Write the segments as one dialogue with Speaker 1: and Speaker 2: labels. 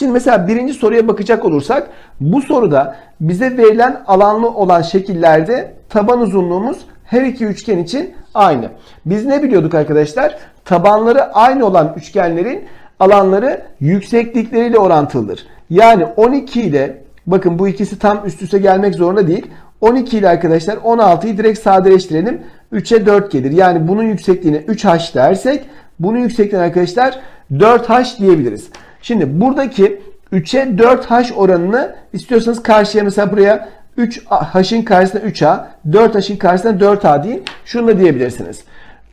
Speaker 1: Şimdi mesela birinci soruya bakacak olursak bu soruda bize verilen alanlı olan şekillerde taban uzunluğumuz her iki üçgen için aynı. Biz ne biliyorduk arkadaşlar? Tabanları aynı olan üçgenlerin alanları yükseklikleriyle orantılıdır. Yani 12 ile bakın bu ikisi tam üst üste gelmek zorunda değil. 12 ile arkadaşlar 16'yı direkt sadeleştirelim. 3'e 4 gelir. Yani bunun yüksekliğine 3h dersek bunun yüksekliğine arkadaşlar 4h diyebiliriz. Şimdi buradaki 3'e 4h oranını istiyorsanız karşıya mesela buraya 3h'in karşısına 3a, 4h'in karşısına 4a deyin. Şunu da diyebilirsiniz.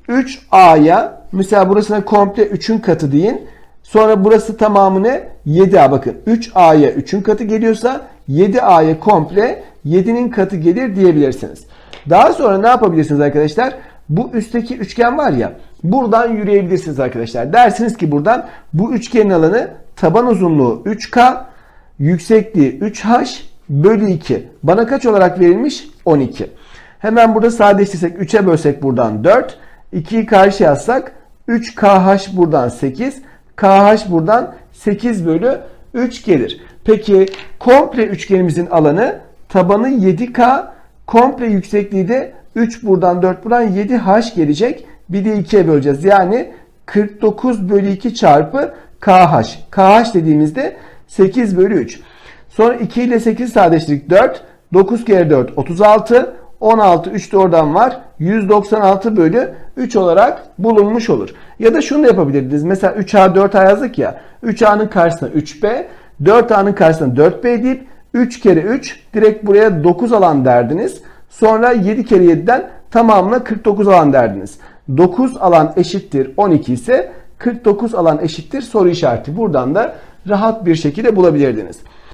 Speaker 1: 3a'ya mesela burasına komple 3'ün katı deyin. Sonra burası tamamı ne? 7a bakın. 3a'ya 3'ün katı geliyorsa 7a'ya komple 7'nin katı gelir diyebilirsiniz. Daha sonra ne yapabilirsiniz arkadaşlar? Bu üstteki üçgen var ya buradan yürüyebilirsiniz arkadaşlar. Dersiniz ki buradan bu üçgenin alanı taban uzunluğu 3K, yüksekliği 3H bölü 2. Bana kaç olarak verilmiş? 12. Hemen burada sadeleştirsek 3'e bölsek buradan 4. 2'yi karşı yazsak 3KH buradan 8. KH buradan 8 bölü 3 gelir. Peki komple üçgenimizin alanı tabanı 7K, komple yüksekliği de 3 buradan 4 buradan 7H gelecek. Bir de 2'ye böleceğiz. Yani 49 bölü 2 çarpı KH. KH dediğimizde 8 bölü 3. Sonra 2 ile 8 sadeleştirdik 4. 9 kere 4 36. 16 3 de oradan var. 196 bölü 3 olarak bulunmuş olur. Ya da şunu da yapabilirdiniz. Mesela 3A 4A yazdık ya. 3A'nın karşısına 3B. 4A'nın karşısına 4B deyip 3 kere 3 direkt buraya 9 alan derdiniz. Sonra 7 kere 7'den tamamına 49 alan derdiniz. 9 alan eşittir 12 ise 49 alan eşittir soru işareti. Buradan da rahat bir şekilde bulabilirdiniz.